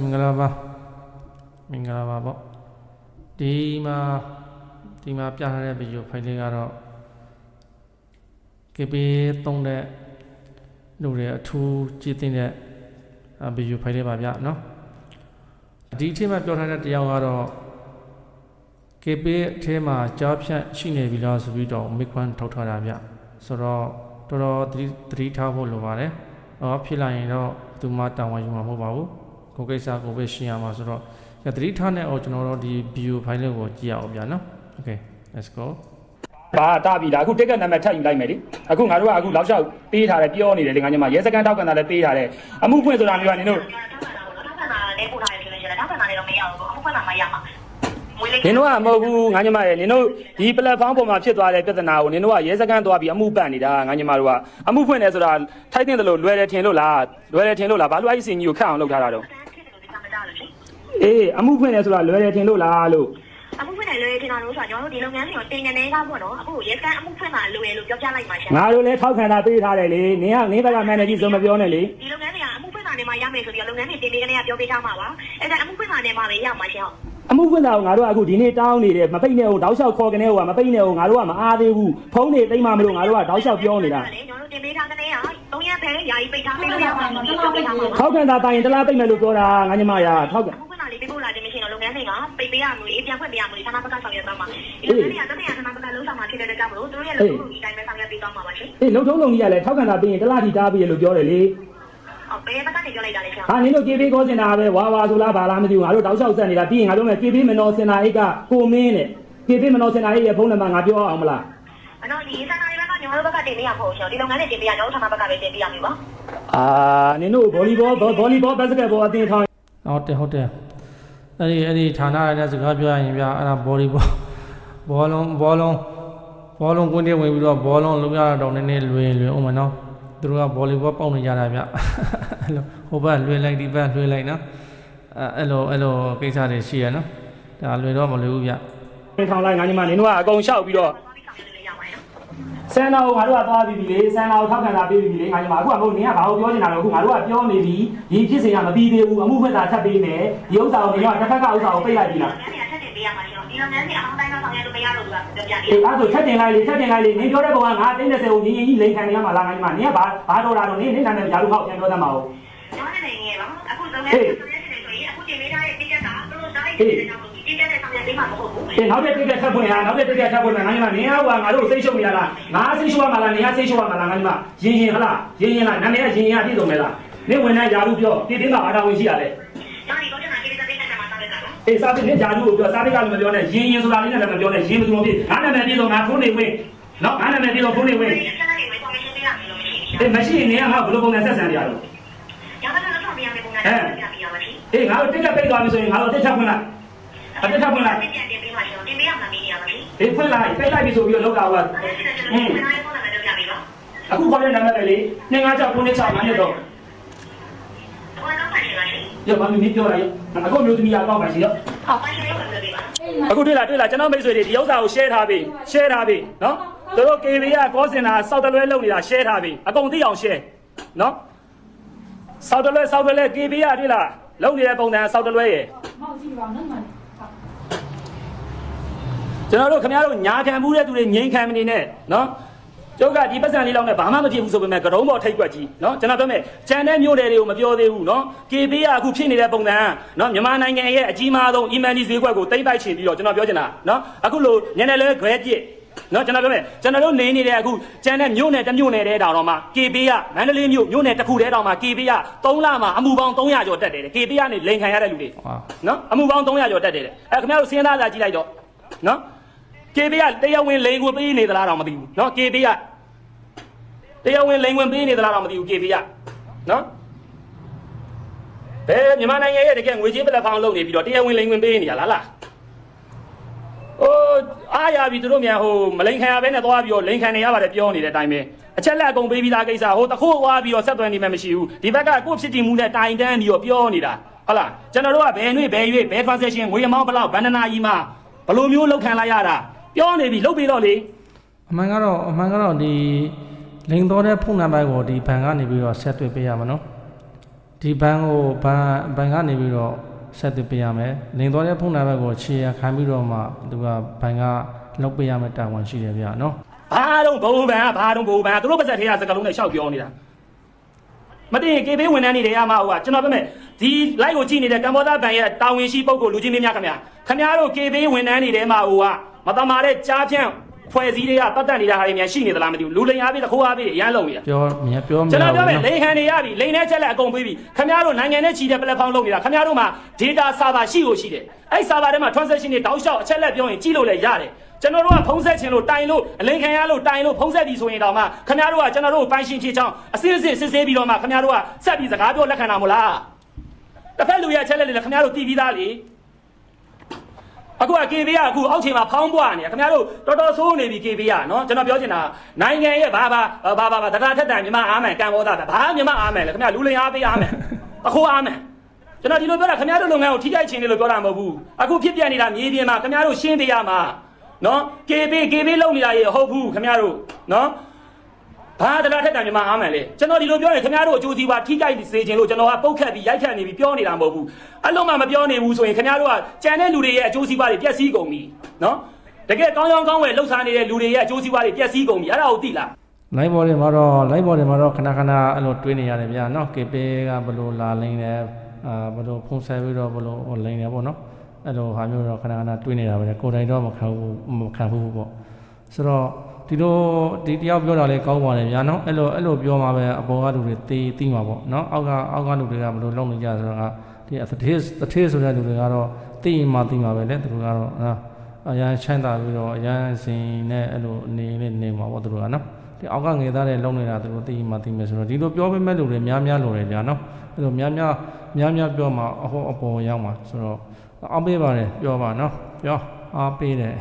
မင်္ဂလာပါမင်္ဂလာပါပေါ့ဒီမှာဒီမှာပြထားတဲ့ဗီဒီယိုဖိုင်လေးကတော့ KB သုံးတဲ့လူတွေအထူးကြည့်တဲ့အာဗီဒီယိုဖိုင်လေးပါဗျเนาะဒီအထက်မှာပြောထားတဲ့တရားကတော့ KB အထဲမှာကြားဖြတ်ရှိနေပြီလားဆိုပြီးတော့ mic ထောက်ထားတာဗျဆိုတော့တော်တော်သတိသတိထားဖို့လိုပါတယ်။အော်ဖြစ်လာရင်တော့သူမှတောင်းဝန်ယူမှာမဟုတ်ပါဘူး။ ကိုယ်ကိစ္စကိုပဲရှင်းရမှာဆိုတော့ညသတိထားနေအောင်ကျွန်တော်တို့ဒီ video file လေးကိုကြည့်ရအောင်ဗျာနော်။ Okay let's go ဘာတာပြီလားအခုတက်ကတ်နံပါတ်ထပ်ယူလိုက်မယ်လေအခုငါတို့ကအခုလောက်လျှောက်ပေးထားတယ်ပြောနေတယ်လေငါညမရဲစကန်ထောက်ကန်တာလည်းပေးထားတယ်အမှုဖွင့်ဆိုတာမျိုးကနင်တို့ထောက်ခံတာလည်းပို့ထားတယ်ဆိုရင်လည်းထောက်ခံတာလည်းတော့မရဘူးအခုဖွင့်တာမှရမှာငွေလေးနင်တို့ကမဟုတ်ဘူးငါညမရဲ့နင်တို့ဒီ platform ပေါ်မှာဖြစ်သွားတဲ့ပြဿနာကိုနင်တို့ကရဲစကန်သွားပြီးအမှုပတ်နေတာငါညမတို့ကအမှုဖွင့်တယ်ဆိုတာထိုက်တဲ့လို့လွယ်တယ်ထင်လို့လားလွယ်တယ်ထင်လို့လားဘာလို့အဲ့ဒီစင်ကြီးကိုခက်အောင်လုပ်ထားတာတော့ ဖြစ်တယ်လို့ဒီကမတားလို့လေ အေးအမှုဖွင့်တယ်ဆိုတာလွယ်တယ်ထင်လို့လားလို့အခုဖွင့်တယ်လေဒီနာလို့ဆိုတော့ကျွန်တော်တို့ဒီလုပ်ငန်းတွေကိုတင်နေနေတာပေါ့နော်အခုရဲစကန်အမှုဖွင့်တာလိုရလို့ပြောပြလိုက်ပါရှင်ငါတို့လည်းထောက်ခံတာပေးထားတယ်လေနင်ကနင်ဘက်ကမန်နေဂျာဆိုမပြောနဲ့လေဒီလုပ်ငန်းတွေကအမှုဖွင့်တာနဲ့မှရမယ်ဆိုပြီးလုပ်ငန်းတွေတင်ပေးကနေကပြောပေးထားမှာပါအဲ့ဒါအမှုဖွင့်တာနဲ့မှပဲရမှာရှင်ဟုတ်အမှုဖွင့်တာကိုငါတို့ကအခုဒီနေ့တောင်းနေတယ်မပိတ်နဲ့ဟိုတောက်လျှောက်ခေါ်ကနေဟိုကမပိတ်နဲ့ဟိုငါတို့ကမအားသေးဘူးဖုန်းတွေတိမ့်မမလို့ငါတို့ကတောက်လျှောက်ပြောနေတာလေကျွန်တော်တို့တင်ပေးထားတဲ့နေက3ရက်ပဲယာယီပိတ်ထားပေးလို့ရမှာလို့ပြောပေးထားမှာပါထောက်ခံတာတိုင်တလားပိတ်မယ်လို့ပြောတာငါညမရထောက်ခံအခုကလည်းပေးဖို့လာခြင်းမရှိ တော့လုပ်ငန်းတွေကပိတ်ပေးရမျိုးအေးပြန်ဖွင့်ပေးရမျိုးဌာနပကဆောင်ရွက်သွားမှာဒီလုပ်ငန်းတွေကတမန်ဌာနပကလုံးဆောင်မှာဖြစ်တဲ့ကြောင့်မလို့တို့ရဲ့လုပ်ကိုဒီတိုင်းပဲဆောင်ရွက်ပေးသွားမှာပါရှင်အေးလုံထုံးလုံကြီးကလည်းထောက်ခံတာပြီးရင်တလားထိတားပြီးရလို့ပြောတယ်လေအော်ဘယ်ဘက်ကနေပြောလိုက်တာလဲရှင်ဟာနင်တို့ကေပေးကောစင်တာပဲဝါဝါဆိုလားဘာလားမသိဘူးငါတို့တောက်လျှောက်ဆက်နေတာပြီးရင်ငါတို့မဲ့ကေပေးမနော်စင်တာအိတ်ကကိုမင်းနဲ့ကေပေးမနော်စင်တာအိတ်ရဲ့ဖုန်းနံပါတ်ငါပြောအောင်မလားအဲ့တော့ဒီဌာနတွေကညီမတို့ဘက်ကတင်ပေးရဖို့ရှင်ဒီလုပ်ငန်းတွေတင်ပေးရတော့ဌာနဘက်ကပဲတင်ပေးရမျိုးပါအာနင်တို့ဗောလီဘောဗောလီဘောဘတ်စကတ်ဘောအတင်းထောင်းဟုတ်တယ်ဟုတ်တယ် အဲ့ဒီအဲ့ဒီဌာနရတဲ့စကားပြောရရင်ဗျာအဲ့ဒါ body ဘောဘောလုံးဘောလုံးဘောလုံးကွင်းထဲဝင်ပြီးတော့ဘောလုံးလုံးရတော့နည်းနည်းလွင်လွင်အောင်မနော်သူတို့ကဘောလီဘောပေါက်နေကြတာဗျအဲ့လိုဟိုဘက်လွင်လိုက်ဒီဘက်လွင်လိုက်နော်အဲ့လိုအဲ့လိုကိစ္စတွေရှိရနော်ဒါလွင်တော့မလွယ်ဘူးဗျထောင်းလိုက်ငါညီမနင်တို့ကအကုန်လျှောက်ပြီးတော့ သွားပြီးဆောင်ရွက်လို့ရပါတယ်နော် ဆန်နာကိုငါတို့ကသွားပြီးပြီလေဆန်နာကိုထောက်ခံတာပေးပြီးပြီလေငါညီမအခုကမဟုတ်နင်ကဘာလို့ပြောနေတာလဲအခုငါတို့ကပြောနေပြီဒီဖြစ်စဉ်ကမပြီးသေးဘူးအမှုဖွင့်တာထပ်ပေးမယ်ဒီဥစ္စာကိုနင်ကတစ်ခါကဥစ္စာကိုပိတ်လိုက်ပြီလားလုပ်ငန်းတွေကထပ်တင်ပေးရမှာရှင်ဒီလုပ်ငန်းတွေအအောင်တိုင်းတော့ဆောင်ရွက်လို့မရတော့ဘူးလားပြောပြနေအေးအဲ့ဒါဆိုထပ်တင်လိုက်လေထပ်တင်လိုက်လေနင်ပြောတဲ့ပုံကငါ30ကိုညီညီကြီးလိန်ခံနေရမှာလားငါညီမနင်ကဘာဘာတော်တာတော့နင်နင်နာမည်ယာလူဟောက်ပြန်ပြောတတ်မှာဟုတ်ကျွန်တော်လည်းနေပါအခုလုပ်ငန်းတွေဆောင်ရွက်နေဆိုရင်အခုတင်ပေးထားတဲ့တိကျတာတို့တို့တိုင်းတဲ့ကြောင့်ဒီတိကျတဲ့ဆောင်ရွက်ပေးမှာမဟုတ် ဘူးအေးနောက်တဲ့တိကျထပ်ဖွင့်ရနောက်တဲ့တိကျထပ်ဖွင့်မယ်ငါညီမနင်ကဟိုကငါတို့စိတ်ရှုပ်နေရလားငါစိတ်ရှုပ်ရမှာလားနင်ကစိတ်ရှုပ်ရမှာလားငါညီမရင်ရင်ဟလားရင်ရင်လားနာမည်ကရင်ရင်ကပြည့်စုံမယ်လားနင်ဝင်တဲ့ယာလူပြောတိတင်းကဘာတာဝင်ရှိရလဲကျွန်တော်ဒီတော့ကျွန်တော်ကိစ္စတွေနဲ့မှာဆောင်ရွက်တာနော်အေးစားပြီးနင်ယာလူကိုပြောစားပြီးကလည်းမပြောနဲ့ရင်ရင်ဆိုတာလေးနဲ့လည်းမပြောနဲ့ရင်မသူမဖြစ်ငါနာမည်ပြည့်စုံငါဖုန်းနေဝင်နော်ငါနာမည်ပြည့်စုံဖုန်းနေဝင်ဒီအချက်အလက်တွေဆောင်ရွက်ပေးရမယ်လို့မရှိဘူးအေးမရှိရင်နင်ကငါဘယ်လိုပုံစံဆက်ဆံကြရတော့။ရောင်းတော့တော့ပြန်ပြန်ပုံစံနဲ့ပြန်ပြရပါရှိအေးငါတို့တိကျပိတ်သွားပြီဆိုရင်ငါတို့တိကျဖွင့်လိုက်။ အတက်ထပ်ဖွင့်လိုက်ပြန်ပြန်ပေးပါရှင်။တင်ပေးရမှာမင်းရပါရှိအေးဖွင့်လိုက်ပိတ်လိုက်ပြီဆိုပြီးတော့လောက်ကဟိုက။အဲ့ဒါကျွန်တော်ဒီနေ့ပုံစံနဲ့ပြပြပါ။အခုခေါ်တဲ့နံပါတ်ပဲလေ256 96 9နဲ့တော့ဘာလို့ပါရှိပါရှိရပါမင်းပြောလိုက်အခုမျိုးသမီးကတော့ပါရှိရော။ဟောပါရှိရုံနဲ့ပြပါ။အခုတွေ့လားတွေ့လားကျွန်တော်မိတ်ဆွေတွေဒီဥစ္စာကို share ထားပြီ share ထားပြီနော်သူတို့ KB ကကောစင်တာစောက်တလွဲလုပ်နေတာ share ထားပြီအကုန်သိအောင် share နော်စောက်တလွဲစောက်တလွဲ KB ကတွေ့လားလုပ်နေတဲ့ပုံစံစောက်တလွဲရယ်ကျွန် တော်တို့ခင်ဗျားတို့ညာခံမှုတဲ့သူတွေငိမ့်ခံမနေနဲ့နော်ကျုပ်ကဒီပတ်စံလေးလောက်နဲ့ဘာမှမဖြစ်ဘူးဆိုပေမဲ့ကတုံးပေါ်ထိတ်ွက်ကြီးနော်ကျွန်တော်ပြောမယ်ကြံတဲ့မျိုးတွေကိုမပြောသေးဘူးနော် KB ကအခုဖြစ်နေတဲ့ပုံစံနော်မြန်မာနိုင်ငံရဲ့အကြီးမားဆုံး email ဈေးကွက်ကိုတိမ့်ပိုက်ချင်ပြီးတော့ကျွန်တော်ပြောချင်တာနော်အခုလိုညနေလဲ grade ပြည့်နော်ကျွန်တော်ပြောမယ်ကျွန်တော်တို့နေနေတဲ့အခုကြံတဲ့မြို့နယ်တစ်မြို့နယ်တဲ့တောင်တော့မှ KB ကမန္တလေးမြို့မြို့နယ်တစ်ခုတည်းတောင်မှ KB က3လမှအမှုပေါင်း300ကျော်တက်တယ် KB ကနေလိန်ခံရတဲ့လူတွေဟာနော်အမှုပေါင်း300ကျော်တက်တယ်အဲခင်ဗျားတို့စဉ်းစားစာကြည့်လိုက်တော့နော် KB ကတရားဝင်လိန်ကိုပေးနေသလားတော့မသိဘူးနော် KB ကတရားဝင်လိန်ဝင်ပေးနေသလားတော့မသိဘူး KB ကနော်ဘယ်မြန်မာနိုင်ငံရဲ့တကယ်ငွေကြေးပလက်ဖောင်းလုပ်နေပြီးတော့တရားဝင်လိန်ဝင်ပေးနေရလားလားဟိုအားရပြီသူတို့မြန်ဟိုမလိန်ခံရဘဲနဲ့သွားပြီးတော့လိန်ခံနေရပါတယ်ပြောနေတဲ့အတိုင်းပဲအချက်လက်အကုန်ပေးပြီးသားကိစ္စဟိုတခိုးဝါပြီးတော့ဆက်သွယ်နေမှမရှိဘူးဒီဘက်ကကိုယ့်ဖြစ်တည်မှုနဲ့တိုင်တန်းပြီးတော့ပြောနေတာဟုတ်လားကျွန်တော်တို့ကဘယ်နှွေ့ဘယ်ရွေ့ဘယ် transaction ငွေအမောင်းဘလောက်ဗန္ဒနာကြီးမှာဘလိုမျိုးလောက်ခံလိုက်ရတာ ပြောနေပြီလုတ်ပြီးတော့လေအမှန်ကတော့အမှန်ကတော့ဒီလိန်တော်တဲ့ဖုန်းနံပါတ်ကိုဒီဘဏ်ကနေပြီးတော့ဆက်သွယ်ပေးရမှာနော်ဒီဘန်းကိုဘန်းဘန်းကနေပြီးတော့ဆက်သွပေးရမယ်လိန်သွားတဲ့ဖုန်းနံပါတ်ကိုခြေရခံပြီးတော့မှသူကဘန်းကလောက်ပေးရမယ်တာဝန်ရှိတယ်ဗျာနော်ဘာတော့ဘုံဘန်ကဘာတော့ဘုံဘန်ကသူတို့ပါဆက်သေးတာစကလုံးနဲ့ရှောက်ပြောနေတာမသိရင်ကေဘေးဝန်ထမ်းတွေရမှာဟိုကကျွန်တော်ပြောမယ်ဒီ live ကိုကြည့်နေတဲ့ကမ္ဘောဇဘန်ရဲ့တာဝန်ရှိပုဂ္ဂိုလ်လူကြီးမင်းများခင်ဗျာခင်ဗျားတို့ကေဘေးဝန်ထမ်းတွေထဲမှာဟိုက မတမာတဲ့ကြားဖြန့်ဖွဲ့စည်းတွေကပတ်သက်နေတာဟာတွေများရှိနေသလားမသိဘူးလူလိန်အားပြီးတခိုးအားပြီးအရန်လုံးနေတာပြောမြင်ပြောမကျွန်ရတော်ပြောဘူးမယ်နော်လိန်ဟန်တွေရပြီလိန်နဲ့ချက်လက်အကုန်ပေးပြီခင်ဗျားတို့နိုင်ငံနဲ့ချီတဲ့ platform လုပ်နေတာခင်ဗျားတို့မှာ data server ရှိကိုရှိတယ်အဲ့ server ထဲမှာ transaction တွေတောက်လျှောက်အချက်လက်ပြောရင်ကြည့်လို့လည်းရတယ်ကျွန်တော်တို့ကဖုံးဆက်ခြင်းလို့တိုင်လို့အလိန်ခံရလို့တိုင်လို့ဖုံးဆက်ပြီဆိုရင်တော့မှခင်ဗျားတို့ကကျွန်တော်တို့ကိုပိုင်ရှင်ဖြစ်ချောင်းအစစ်အစစ်စစ်ဆေးပြီးတော့မှခင်ဗျားတို့ကဆက်ပြီးစကားပြောလက်ခံတာမို့လားတစ်ဖက်လူရဲ့အချက်လက်တွေလည်းခင်ဗျားတို့တည်ပြီးသားလေ အခုက KB ကအခုအောက်ခြေမှာဖောင်းပွားနေတယ်ခင်ဗျားတို့တော်တော်ဆိုးနေပြီ KB ကနော်ကျွန်တော်ပြောချင်တာနိုင်ငံရဲ့ဘာဘာဘာဘာဘာတရားထက်တန်မြမအားမယ်ကံဘောသားဘာမြမအားမယ်လဲခင်ဗျားလူလင်အားပေးအားမယ်အခုအားမယ်ကျွန်တော်ဒီလိုပြောတာခင်ဗျားတို့လုပ်ငန်းကိုထိခိုက်ခြင်းလို့ပြောတာမဟုတ်ဘူးအခုဖြစ်ပြနေတာမြေပြင်မှာခင်ဗျားတို့ရှင်းပေးရမှာနော် KB KB လုပ်နေတာရေဟုတ်ဘူးခင်ဗျားတို့နော် ဘာတရားထက်တန်မြမအားမယ်လေကျွန်တော်ဒီလိုပြောရင်ခင်ဗျားတို့အကျိုးစီးပွားထိခိုက်စေခြင်းလို့ကျွန်တော်ကပုတ်ခတ်ပြီးရိုက်ခတ်နေပြီးပြောနေတာမဟုတ်ဘူးအဲ့လုံးမှမပြောနေဘူးဆိုရင်ခင်ဗျားတို့ကကြံတဲ့လူတွေရဲ့အကျိုးစီးပွားတွေပျက်စီးကုန်ပြီနော်တကယ်ကောင်းကောင်းကောင်းဝယ်လှုပ်ရှားနေတဲ့လူတွေရဲ့အကျိုးစီးပွားတွေပျက်စီးကုန်ပြီအဲ့ဒါကိုသိလားလိုင်းဘော်တွေမှာတော့လိုင်းဘော်တွေမှာတော့ခဏခဏအဲ့လိုတွေးနေရတယ်ဗျာနော် KP ကဘယ်လိုလာလိမ့်တယ်အာဘယ်လိုဖုန်းဆက်ပြီးတော့ဘယ်လိုလိမ့်တယ်ပေါ့နော်အဲ့လိုဟာမျိုးတော့ခဏခဏတွေးနေတာပဲကိုယ်တိုင်တော့မခံဘူးမခံဘူးပေါ့ဆိုတော့ ဒီလိုဒီတယောက်ပြောတာလေးကောင်းပါတယ်ဗျာနော်အဲ့လိုအဲ့လိုပြောမှပဲအပေါ်ကလူတွေသိသိမှာပေါ့နော်အောက်ကအောက်ကလူတွေကဘယ်လိုလုပ်နေကြဆိုတော့ဒီအသေးအသေးဆိုတဲ့လူတွေကတော့သိမှသိမှာပဲလေသူတို့ကတော့အာအရန်ချမ်းသာပြီးတော့အရန်စင်နဲ့အဲ့လိုနေနေနေမှာပေါ့သူတို့ကနော်ဒီအောက်ကငယ်သားတွေလုံနေတာသူတို့သိမှသိမယ်ဆိုတော့ဒီလိုပြောပေးမဲ့လူတွေများများလိုတယ်ဗျာနော်အဲ့လိုများများများများပြောမှအဟောအပေါ်ရောက်မှာဆိုတော့အောင်ပေးပါတယ်ပြောပါနော်ပြောအားပေးတယ်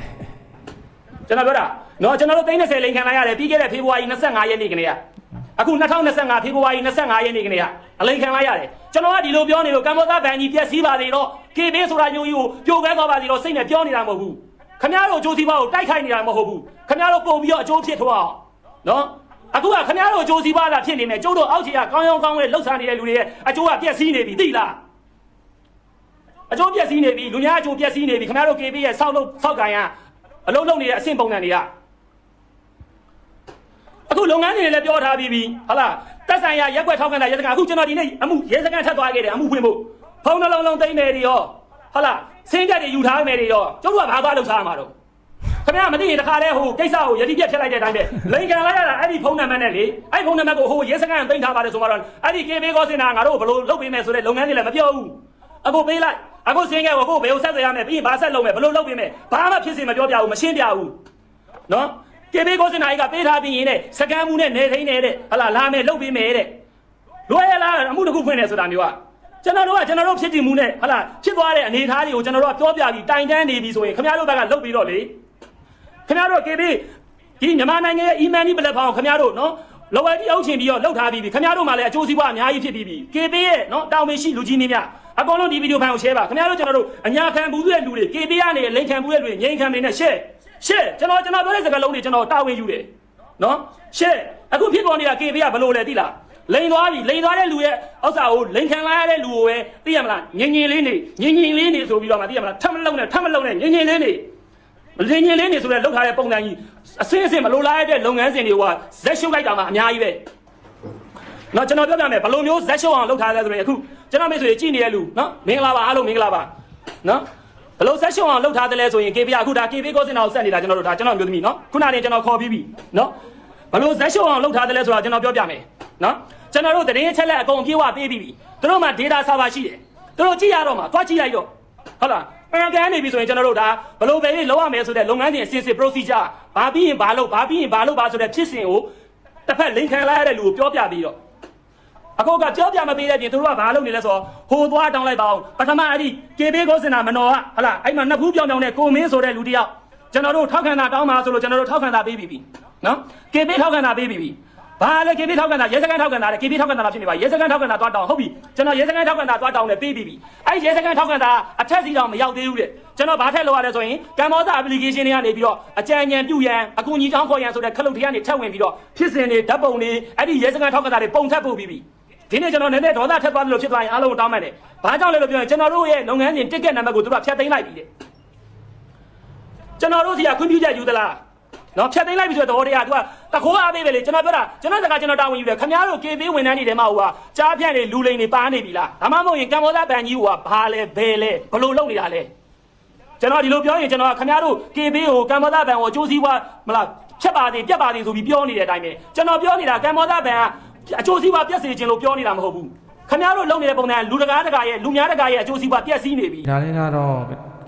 ကျွန်တော်ပြောတာ နော်ကျွန်တော်တို့30လိန်ခံလိုက်ရတယ်ပြီးခဲ့တဲ့ဖေဖော်ဝါရီ25ရက်နေ့ကနေကအခု2025ဖေဖော်ဝါရီ25ရက်နေ့ကနေကအလိန်ခံလိုက်ရတယ်ကျွန်တော်ကဒီလိုပြောနေလို့ကမ္ဘောဇဘန်ကြီးပြက်စီးပါသေးတော့ KB ဆိုတာညိုကြီးကိုပြိုကွဲသွားပါသေးတော့စိတ်နဲ့ပြောနေတာမဟုတ်ဘူးခင်ဗျားတို့အကျိုးစီးပွားကိုတိုက်ခိုက်နေတာမဟုတ်ဘူးခင်ဗျားတို့ပုံပြီးတော့အကျိုးဖြစ်ထွားအောင်နော်အခုကခင်ဗျားတို့အကျိုးစီးပွားတာဖြစ်နေမယ်ကျုပ်တို့အောက်ခြေကကောင်းကောင်းကောင်းဝဲလှုပ်ရှားနေတဲ့လူတွေရဲ့အကျိုးကပြက်စီးနေပြီသိလားအကျိုးပြက်စီးနေပြီလူများအကျိုးပြက်စီးနေပြီခင်ဗျားတို့ KB ရဲ့ဆောက်လုပ်ဆောက်ကန်ရအလုံးလုံးနေတဲ့အဆင့်ပုံစံတွေက အခုလုပ်ငန်းတွေလည်းပြောထားပြီးပြီဟုတ်လားတက်ဆိုင်ရရက်ွက်ထောက်ခံတာရဲစခန်းအခုကျွန်တော်ဒီနေ့အမှုရဲစခန်းထပ်သွားခဲ့တယ်အမှုဖွင့်ဖို့ဖုန်းနှလုံးလုံးသိမ့်မယ်တွေရောဟုတ်လားစင်းတက်တွေယူထားမယ်တွေရောကျုပ်တို့ကဘာသွားလုပ်ထားမှာတော့ခင်ဗျားမသိရင်တခါတည်းဟိုကိစ္စကိုယတိပြက်ဖြစ်လိုက်တဲ့အတိုင်းပဲလိန်ကန်လိုက်ရတာအဲ့ဒီဖုန်းနံပါတ်နဲ့လေအဲ့ဒီဖုန်းနံပါတ်ကိုဟိုရဲစခန်းသိမ့်ထားပါတယ်ဆိုမှတော့အဲ့ဒီ KB ကောစင်တာငါတို့ဘယ်လိုလုပ်ပေးမယ်ဆိုတဲ့လုပ်ငန်းတွေလည်းမပြောဘူးအခုပေးလိုက်အခုစင်းခဲ့ကိုဘယ်ကိုဆက်သွယ်ရမယ်ပြီးရင်ဘာဆက်လုပ်မယ်ဘယ်လိုလုပ်ပေးမယ်ဘာမှဖြစ်စေမပြောပြဘူးမရှင်းပြဘူးနော် ကေဘေးကိုစင်နာကြီးကပေးထားပြီးရင်တဲ့စကန်မှုနဲ့နေထိန်နေတဲ့ဟလာလာမယ်လုတ်ပေးမယ်တဲ့လွယ်ရလားအမှုတစ်ခုဖွင့်နေဆိုတာမျိုးကကျွန်တော်တို့ကကျွန်တော်တို့ဖြစ်တည်မှုနဲ့ဟလာဖြစ်သွားတဲ့အနေအထားတွေကိုကျွန်တော်တို့ကပြောပြပြီးတိုင်တန်းနေပြီဆိုရင်ခင်ဗျားတို့ဘက်ကလုတ်ပြီးတော့လေခင်ဗျားတို့ကေဘေးဒီမြန်မာနိုင်ငံရဲ့ e-money platform ခင်ဗျားတို့နော်လောဝယ်ကြီးအုပ်ချင်ပြီးတော့လုတ်ထားပြီးပြီခင်ဗျားတို့မှလည်းအကျိုးစီးပွားအများကြီးဖြစ်ပြီးပြီကေဘေးရဲ့နော်တောင်ပင်ရှိလူကြီးမင်းများအကောင်လုံးဒီဗီဒီယိုဖိုင်ကို share ပါခင်ဗျားတို့ကျွန်တော်တို့အညာခံဘူးတဲ့လူတွေကေဘေးကနေလိန်ခံဘူးတဲ့လူတွေငိမ့်ခံနေနဲ့ share ရှေ့ကျွန်တော်ကျွန်တော်ပြောတဲ့စကားလုံးတွေကျွန်တော်တာဝန်ယူတယ်နော်ရှေ့အခုဖြစ်ပေါ်နေတာ KB ကဘယ်လိုလဲသိလားလိန်သွားပြီလိန်သွားတဲ့လူရဲ့ဥစ္စာကိုလိန်ခံလာရတဲ့လူကိုပဲသိရမလားငင်ငင်လေးနေငင်ငင်လေးနေဆိုပြီးတော့မှသိရမလားထပ်မလုံးနဲ့ထပ်မလုံးနဲ့ငင်ငင်လေးနေငင်ငင်လေးနေဆိုတဲ့လောက်ထားတဲ့ပုံစံကြီးအစင်းအစင်းမလိုလားတဲ့လုပ်ငန်းစဉ်တွေကဇက်ရှုပ်လိုက်တာမှအများကြီးပဲနော်ကျွန်တော်ပြောပြမယ်ဘယ်လိုမျိုးဇက်ရှုပ်အောင်လုပ်ထားလဲဆိုရင်အခုကျွန်တော်မိတ်ဆွေကြည့်နေတဲ့လူနော်မင်္ဂလာပါအားလုံးမင်္ဂလာပါနော် ဘလို့ဆက်ရှုံအောင်လှုပ်ထားတယ်လဲဆိုရင် KB အခုဒါ KB ကိုစင်အောင်ဆက်နေတာကျွန်တော်တို့ဒါကျွန်တော်မျိုးသမီးနော်ခုနကကျွန်တော်ခေါ်ပြီးပြီနော်ဘလို့ဆက်ရှုံအောင်လှုပ်ထားတယ်လဲဆိုတာကျွန်တော်ပြောပြမယ်နော်ကျွန်တော်တို့သတင်းချက်လက်အကုန်ပြေဝပေးပြီးပြီသူတို့မှာ data server ရှိတယ်သူတို့ကြည့်ရတော့မှာသွားကြည့်လိုက်တော့ဟုတ်လားပန်ကန်နေပြီဆိုရင်ကျွန်တော်တို့ဒါဘလို့ပဲလောက်ရမယ်ဆိုတဲ့လုပ်ငန်းစဉ်အစစ်စစ် procedure ဘာပြီးရင်ဘာလုပ်ဘာပြီးရင်ဘာလုပ်ပါဆိုတဲ့ဖြစ်စဉ်ကိုတစ်ဖက်လိန်ခံလိုက်ရတဲ့လူကိုပြောပြပြီးတော့ အခုကကြောပြမပေးတဲ့ပြင်သူတို့ကဘာလုပ်နေလဲဆိုတော့ဟိုသွားတောင်းလိုက်ပါအောင်ပထမအဲ့ဒီကေဘေးကိုစင်တာမနော်ကဟလာအဲ့မှာနှစ်ဖူးပြောင်ပြောင်နဲ့ကိုမင်းဆိုတဲ့လူတစ်ယောက်ကျွန်တော်တို့ထောက်ခံတာတောင်းပါဆိုလို့ကျွန်တော်တို့ထောက်ခံတာပေးပြီးပြီနော်ကေဘေးထောက်ခံတာပေးပြီးပြီဘာလဲကေဘေးထောက်ခံတာရဲစခန်းထောက်ခံတာလေကေဘေးထောက်ခံတာဖြစ်နေပါရဲစခန်းထောက်ခံတာသွားတောင်းဟုတ်ပြီကျွန်တော်ရဲစခန်းထောက်ခံတာသွားတောင်းနဲ့ပေးပြီးပြီအဲ့ရဲစခန်းထောက်ခံတာအထက်စီတောင်မရောက်သေးဘူးတဲ့ကျွန်တော်ဘာထက်လောက်ရလဲဆိုရင်ကမ္ဘောဇ application တွေကနေပြီးတော့အကြံဉာဏ်ပြုရန်အကူအညီချောင်းခေါ်ရန်ဆိုတဲ့ခလုတ်တွေကနေထပ်ဝင်ပြီးတော့ဖြစ်စဉ်တွေဓာတ်ပုံတွေအဲ့ဒီရဲစခန်းထောက်ခံတာတွေပုံထပ်ပို့ပြီးပြီ ဒီနေ့ကျွန်တော်နည်းနည်းဒေါသထက်သွားပြီလို့ဖြစ်သွားရင်အားလုံးကိုတောင်းမှတ်တယ်ဘာကြောင့်လဲလို့ပြောရင်ကျွန်တော်တို့ရဲ့လုပ်ငန်းစဉ်တစ်ကက်နံပါတ်ကိုသူတို့ကဖျက်သိမ်းလိုက်ပြီတဲ့ကျွန်တော်တို့စီကခွင့်ပြုချက်ယူသလားနော်ဖျက်သိမ်းလိုက်ပြီဆိုတဲ့သဘောတရားက तू ကတခိုးအားသေးပဲလေကျွန်တော်ပြောတာကျွန်တော်စကားကျွန်တော်တာဝန်ယူတယ်ခင်ဗျားတို့ KB ဝန်ထမ်းတွေထဲမှာဟိုကကြားပြန့်တွေလူလိန်တွေပါနေပြီလားဒါမှမဟုတ်ရင်ကမ္ဘောဇဘန်ကြီးဟိုကဘာလဲဘယ်လဲဘလို့လုပ်နေတာလဲကျွန်တော်ဒီလိုပြောရင်ကျွန်တော်ကခင်ဗျားတို့ KB ကိုကမ္ဘောဇဘန်ကိုအကျိုးစီးပွားမလားချက်ပါသေးပြက်ပါသေးဆိုပြီးပြောနေတဲ့အတိုင်းပဲကျွန်တော်ပြောနေတာကမ္ဘောဇဘန်က အကျိုးစီးပွားပြက်စီခြင်းလို့ပြောနေတာမဟုတ်ဘူးခင်ဗျားတို့လုပ်နေတဲ့ပုံစံကလူတကားတကာရဲ့လူများတကာရဲ့အကျိုးစီးပွားပြက်စီးနေပြီဒါလေးကတော့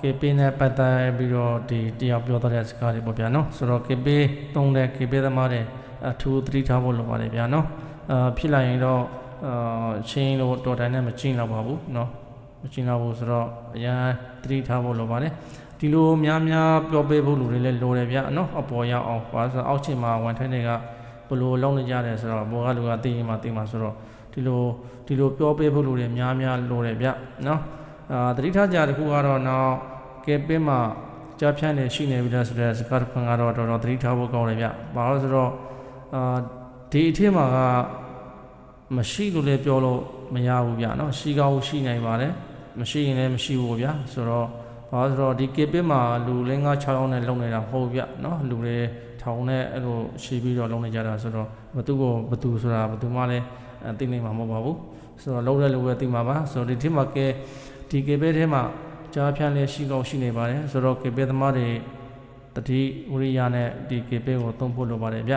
KP နဲ့ပတ်သက်ပြီးတော့ဒီတယောက်ပြောတဲ့စကားတွေပေါ့ဗျာနော်ဆိုတော့ KP သုံးတဲ့ KP သမားတွေအထူးသတိထားဖို့လိုပါတယ်ဗျာနော်အာဖြစ်လာရင်တော့အာချင်းလို့တော်တိုင်းနဲ့မကျင်းတော့ပါဘူးနော်မကျင်းတော့ဘူးဆိုတော့အရင်သတိထားဖို့လိုပါတယ်ဒီလိုများများပြောပေးဖို့လူတွေလည်းလိုတယ်ဗျာနော်အပေါ်ရောက်အောင်ပါဆိုတော့အောက်ခြေမှာဝန်ထမ်းတွေက ဘယ်လိုလုပ်နေကြတယ်ဆိုတော့ဘောကလူကသိရင်မှသိမှာဆိုတော့ဒီလိုဒီလိုပြောပေးဖို့လူတွေများများလိုတယ်ဗျာနော်အာတတိထားကြတစ်ခုကတော့နောက်ကဲပင်းမှာကြားဖြန့်နေရှိနေပြီလားဆိုတဲ့စကားတစ်ခွန်းကတော့တော်တော်တတိထားဖို့ကောင်းတယ်ဗျ။ဘာလို့လဲဆိုတော့အာဒီအထက်မှာကမရှိလို့လည်းပြောလို့မရဘူးဗျနော်။ရှိကောင်းရှိနိုင်ပါတယ်။မရှိရင်လည်းမရှိဘူးဗျ။ဆိုတော့ ဘာလို့လဲဆိုတော့ဒီကဲပင်းမှာလူလင်းကား6ယောက်နဲ့လုံနေတာမဟုတ်ဗျနော်။လူတွေထောင်နဲ့အဲ့လိုရှိပြီးတော့လုံနေကြတာဆိုတော့ဘသူကိုဘသူဆိုတာဘသူမှလည်းအသိနေမှာမဟုတ်ပါဘူး။ဆိုတော့လုံတဲ့လူပဲသိမှာပါ။ဆိုတော့ဒီထက်မှာကဲဒီကေဘဲထဲမှာကြားဖြန့်လေးရှိကောင်းရှိနေပါတယ်ဆိုတော့ကေဘဲသမားတွေတတိဝရိယနဲ့ဒီကေဘဲကိုသုံးဖို့လိုပါတယ်ဗျ